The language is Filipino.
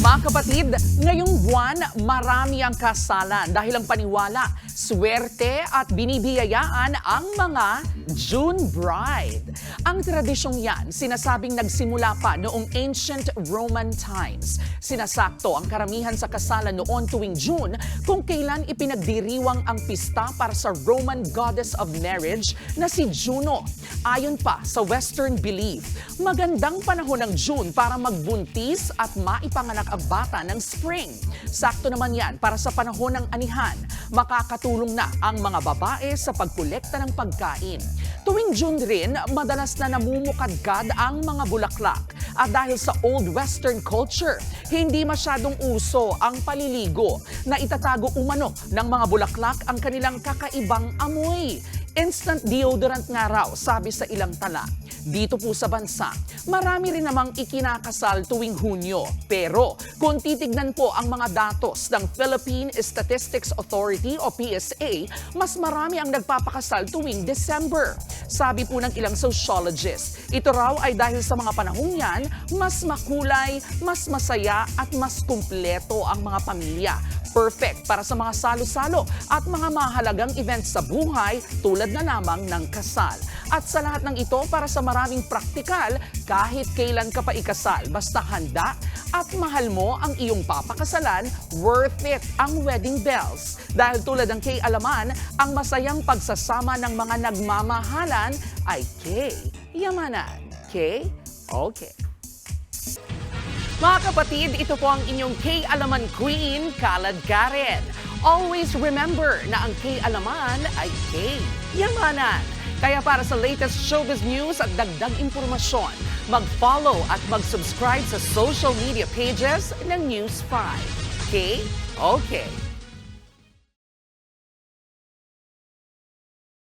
Mga kapatid, ngayong buwan marami ang kasalan dahil ang paniwala, swerte at binibiyayaan ang mga June bride. Ang tradisyong yan, sinasabing nagsimula pa noong ancient Roman times. Sinasakto ang karamihan sa kasalan noon tuwing June kung kailan ipinagdiriwang ang pista para sa Roman goddess of marriage na si Juno. Ayon pa sa Western belief, magandang panahon ng June para magbuntis at maipanganak ang bata ng spring. Sakto naman yan para sa panahon ng anihan. Makakatulong na ang mga babae sa pagkolekta ng pagkain. Tuwing June rin, madalas na namumukadkad ang mga bulaklak. At dahil sa old western culture, hindi masyadong uso ang paliligo na itatago umano ng mga bulaklak ang kanilang kakaibang amoy. Instant deodorant nga raw, sabi sa ilang tala. Dito po sa bansa, marami rin namang ikinakasal tuwing Hunyo. Pero kung titignan po ang mga datos ng Philippine Statistics Authority o PSA, mas marami ang nagpapakasal tuwing December. Sabi po ng ilang sociologists, ito raw ay dahil sa mga panahong yan, mas makulay, mas masaya at mas kumpleto ang mga pamilya. Perfect para sa mga salo-salo at mga mahalagang events sa buhay tulad na lamang ng kasal. At sa lahat ng ito para sa maraming praktikal kahit kailan ka pa ikasal. Basta handa at mahal mo ang iyong papakasalan, worth it ang wedding bells. Dahil tulad ng kay Alaman, ang masayang pagsasama ng mga nagmamahalan ay kay Yamanan. Kay? Okay. Mga kapatid, ito po ang inyong K-Alaman Queen, Kalad Karen. Always remember na ang K-Alaman ay K-Yamanan. Kaya para sa latest showbiz news at dagdag impormasyon, mag-follow at mag-subscribe sa social media pages ng News 5. K? Okay.